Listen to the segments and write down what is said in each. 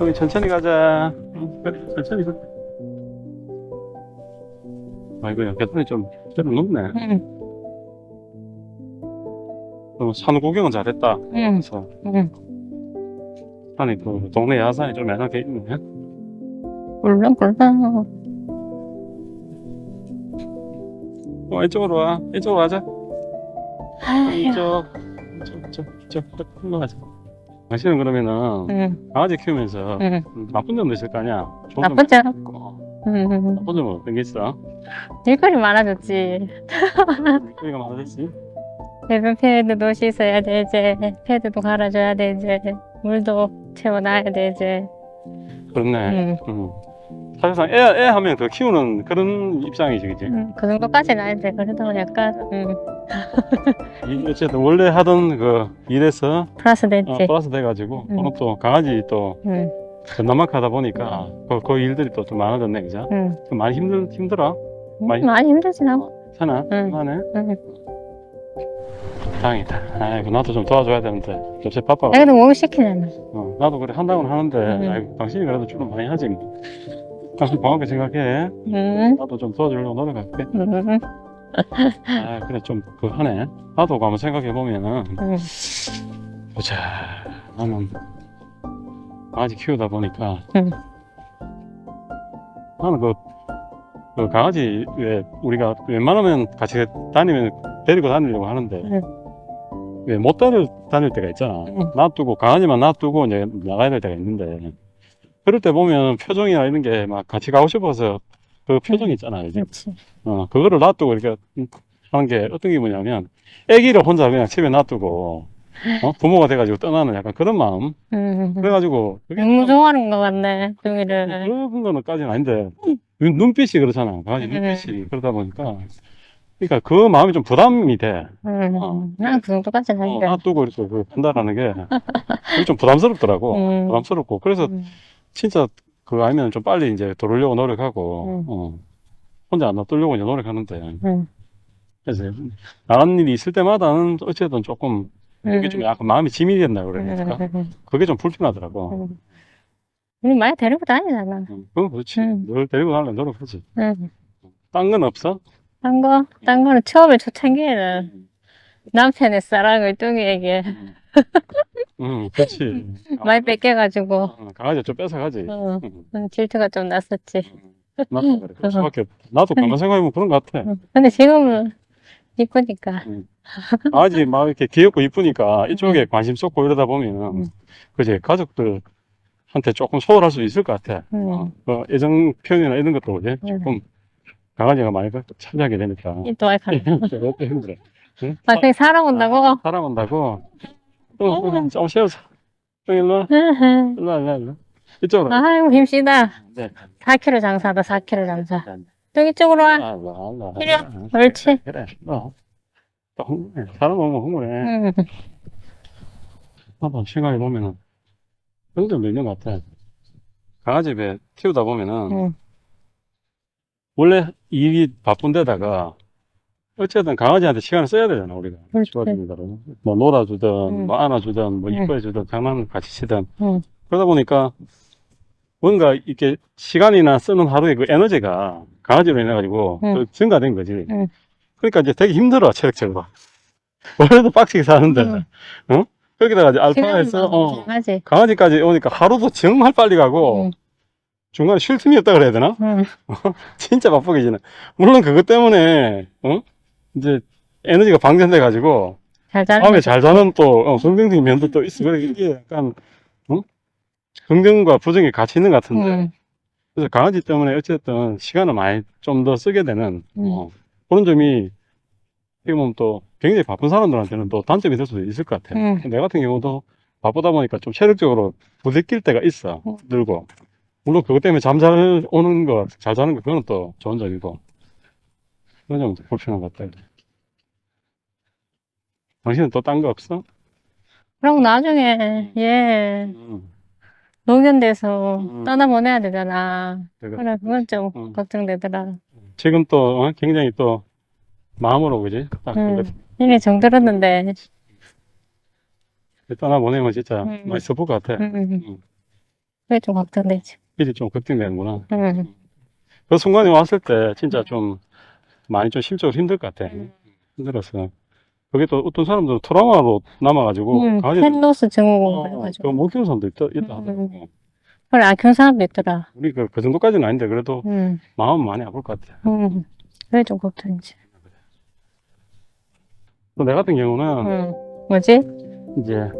여기 천천히 가자. 그래, 천천히 가. 아이고, 계단이 좀, 좀 높네. 응, 어, 산 구경은 잘했다. 응, 그래서, 응. 산이 또, 동네 야산이 좀 애나게 있네. 꿀렁꿀렁. 어, 이쪽으로 와. 이쪽으로 가자. 아휴. 이쪽, 이쪽, 이쪽, 이쪽, 이쪽, 올라가자. 당신은 그러면은, 응, 강아지 키우면서, 응. 음, 나쁜 점도 있을 거 아니야? 좋은 점도 않아. 있고. 응. 나쁜 점은 어떤 게 있어? 일거리 많아졌지. 우리가 많아졌지? 배변 패드도 씻어야 되지. 패드도 갈아줘야 되지. 물도 채워놔야 되지. 그렇네. 응. 음. 사실상 애, 애 하면 더 키우는 그런 입장이지, 그지? 응, 그 정도까지는 아닌데 그래도 약간 응, 이- 어쨌든 원래 하던 그 일에서 플러스 어, 됐지. 플러스 돼가지고 음. 오늘 또 강아지 또 응, 전남막 하다 보니까 그, 그 일들이 또 좀 많아졌네, 그죠? 응. 좀 많이 힘들, 힘들어? 많이- 많이 힘들진 않고. 괜찮아? 응. 응. 다행이다. 아이고, 나도 좀 도와줘야 되는데. 요새 바빠가 내가 목욕 시키잖아. 어, 나도 그래 한다고는 하는데, 음. 아이고, 당신이 그래도 주로 많이 하지. 뭐. 당신 고맙게 생각해. 응, 나도 좀 도와주려고 노력할게. 응, 아, 그래, 좀, 그, 하네. 나도 한번 생각해보면은, 응. 보자. 나는, 강아지 키우다 보니까, 응. 나는 그, 그 강아지, 왜, 우리가 웬만하면 같이 다니면 데리고 다니려고 하는데, 응. 왜못 다닐, 다닐 때가 있잖아. 응. 놔두고, 강아지만 놔두고 이제 나가야 될 때가 있는데, 그럴 때 보면 표정이나 이런 게 막 같이 가고 싶어서 그 표정이 있잖아. 이제. 그렇지. 어, 그거를 놔두고 이렇게 하는 게 어떤 기분이냐면, 애기를 혼자 그냥 집에 놔두고, 어? 부모가 돼가지고 떠나는 약간 그런 마음. 응. 그래가지고, 그게 너무 좋아하는 것 같네, 종이를. 그런 거는 까지는 아닌데, 눈- 눈빛이 그렇잖아. 강아지 음. 눈빛이. 그러다 보니까, 그러니까 그 마음이 좀 부담이 돼. 응. 어. 난그 정도까지는 어, 아닌데. 놔두고 이렇게 그 한다라는 게, 좀 부담스럽더라고. 응. 부담스럽고. 그래서 응. 진짜 그거 알면 좀 빨리 이제 돌으려고 노력하고, 음. 어, 혼자 안 놔두려고 이제 노력하는데, 응. 그래서 나간 일이 있을 때마다는 어쨌든 조금, 그게 좀 약간 마음이 짐이 된다 그러니까, 응. 그게 좀 불편하더라고. 응. 우리 많이 데리고 다니잖아. 응, 그건 그렇지. 음. 널 데리고 다니려고 노력하지. 응. 딴 건 없어? 딴 거, 딴 거는 처음에 초창기에는 남편의 사랑을 뚱이에게 응, 그렇지. 많이 뺏겨가지고, 어, 강아지 좀 뺏어가지. 어, 응, 응, 질투가 좀 났었지. 나도 그래. 그럴 수밖에 없다. 나도 가만 생각해보면 그런 것 같아. 응. 근데 지금은 이쁘니까. 강아지 막 이렇게 귀엽고 이쁘니까 이쪽에 음. 관심 쏟고 이러다 보면, 음. 그지, 가족들한테 조금 소홀할 수 있을 것 같아. 응. 어, 그 애정 표현이나 이런 것도 이제 음. 조금 강아지가 많이 그 차지하게 되니까. 입도 많이 가네. 그것도 힘들어. 응? 막상 살아온다고? 살아온다고. 어, 어, 좀 쉬어서. 좀 일로 와. 으흠. 일로 와, 일로 와, 일로 와. 이쪽으로. 아이고, 힘쓰다. 네. 4kg 장사다, 4kg 장사. 네. 좀 이쪽으로 와. 아, 일로 와, 일로 와. 이리 와. 아, 옳지. 그래. 어. 또 흥분해. 사람 오면 흥분해. 응. 나도 생각해 보면은 있는 것 같아. 강아지 배 키우다 보면은 응. 원래 일이 바쁜 데다가 어쨌든 강아지한테 시간을 써야 되잖아 우리가 그렇지. 대로 뭐 놀아주든 응. 뭐 안아주든 뭐 응. 이뻐해주든 장난을 같이 치든 응. 그러다 보니까 뭔가 이렇게 시간이나 쓰는 하루의 그 에너지가 강아지로 인해 가지고 응. 그 증가된 거지. 응. 그러니까 이제 되게 힘들어 체력적으로. 원래도 빡치게 사는데, 응. 어? 거기다가 이제 알파에서 어, 강아지. 강아지까지 오니까 하루도 정말 빨리 가고 응. 중간에 쉴 틈이 없다 그래야 되나? 응. 진짜 바쁘게 지내. 물론 그것 때문에 어? 이제 에너지가 방전돼 가지고 잘 자는 다음에 거지. 잘 자는 또 어, 긍정적인 면도 또 있어. 그래 이게 약간 어? 긍정과 부정이 같이 있는 것 같은데. 응. 그래서 강아지 때문에 어쨌든 시간을 많이 좀 더 쓰게 되는 음. 어, 그런 점이 어떻게 보면 또 굉장히 바쁜 사람들한테는 또 단점이 될 수도 있을 것 같아. 음. 내 같은 경우도 바쁘다 보니까 좀 체력적으로 부대낄 때가 있어. 음. 들고. 물론 그것 때문에 잠 잘 오는 거, 잘 자는 거, 그거는 또 좋은 점이고. 좀 불편한 것 같다. 당신은 또 딴 거 없어? 그럼 나중에 얘 음, 노견돼서 음. 떠나보내야 되잖아. 그거. 그래, 그건 좀 음. 걱정되더라. 지금 또 어, 굉장히 또 마음으로 그지? 딱 음. 이미 정들었는데. 떠나보내면 진짜 음. 많이 슬플 것 같아. 음. 그게 좀 걱정되지. 일이 좀 걱정되는구나. 응. 그 순간에 왔을 때 진짜 좀 많이 좀 심적으로 힘들 것 같아. 힘들었어. 그게 또 어떤 사람들은 트라우마로 남아가지고 응. 강아지 펜로스 증후군 어, 그래가지고. 그못 키우는 사람도 있다, 있다 음. 하더라고. 그걸 안 키운 사람도 있더라. 우리 그, 그 정도까지는 아닌데 그래도 응. 마음은 많이 아플 것 같아. 응. 그게 좀 걱정이지. 또 내 같은 경우는 응. 뭐지? 이제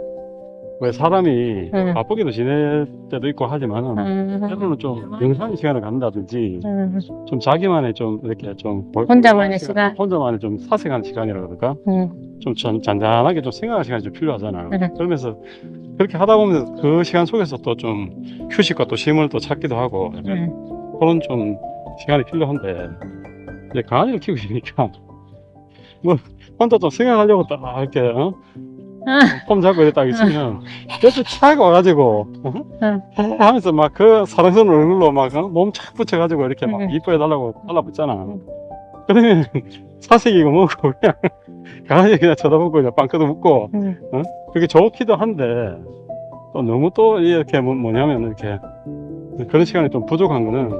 왜 사람이 응. 바쁘게도 지낼 때도 있고 하지만은 응. 때로는 좀 명상의 시간을 갖는다든지 응. 좀 자기만의 좀 이렇게 좀 볼- 혼자만의 시간. 혼자만의 좀 사색하는 시간이라 그럴까? 응. 좀 잔, 잔잔하게 좀 생각할 시간이 좀 필요하잖아. 응. 그러면서 그렇게 하다 보면 그 시간 속에서 또 좀 휴식과 또 쉼을 또 찾기도 하고 약간 응. 그런 좀 시간이 필요한데 이제 강아지를 키우고 있으니까 뭐 혼자 좀 생각하려고 딱 이렇게 어? 아, 폼 잡고 이렇게 딱 있으면 옆에 차가 와가지고 어? 응. 하면서 막 그 사랑스러운 얼굴로 막몸착 붙여가지고 이렇게 막 응. 이뻐해 달라고 달라붙잖아 응. 그러면 사색이고 뭐고 그냥 강아지 그냥 쳐다보고 그냥 빵끄도 웃고 응. 그게 좋기도 한데 또 너무 또 이렇게 뭐, 뭐냐면 이렇게 그런 시간이 좀 부족한 거는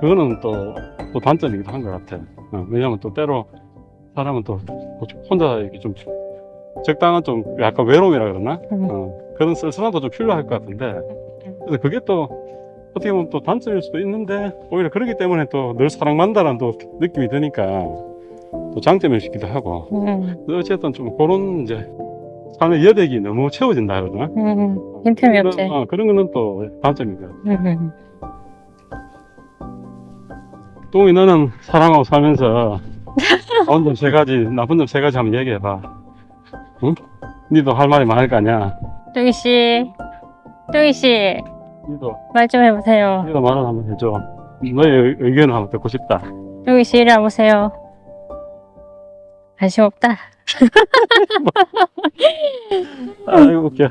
그거는 또, 또 단점이기도 한 것 같아. 어, 왜냐면 또 때로 사람은 또 혼자 이렇게 좀 적당한 좀 약간 외로움이라 그러나 응. 어, 그런 쓸쓸함도 좀 필요할 것 같은데 그래서 그게 또 어떻게 보면 또 단점일 수도 있는데 오히려 그렇기 때문에 또 늘 사랑받는다는 또 느낌이 드니까 또 장점일 수 있기도 하고 응. 어쨌든 좀 그런 이제 삶의 여백이 너무 채워진다 그러나 응. 빈틈이 그런- 없지. 어, 그런 거는 또 단점이고 응. 똥이 너는 사랑하고 살면서 좋은 점세 가지 나쁜 점 세 가지 한번 얘기해봐 응? 니도 할 말이 많을 거 아니야 뚱이 씨, 뚱이 씨, 니도 말 좀 해보세요. 니도 말을 한번 해줘 너의 의- 의견을 한번 듣고 싶다 뚱이 씨 이리 와보세요. 관심 없다. 아이고 웃겨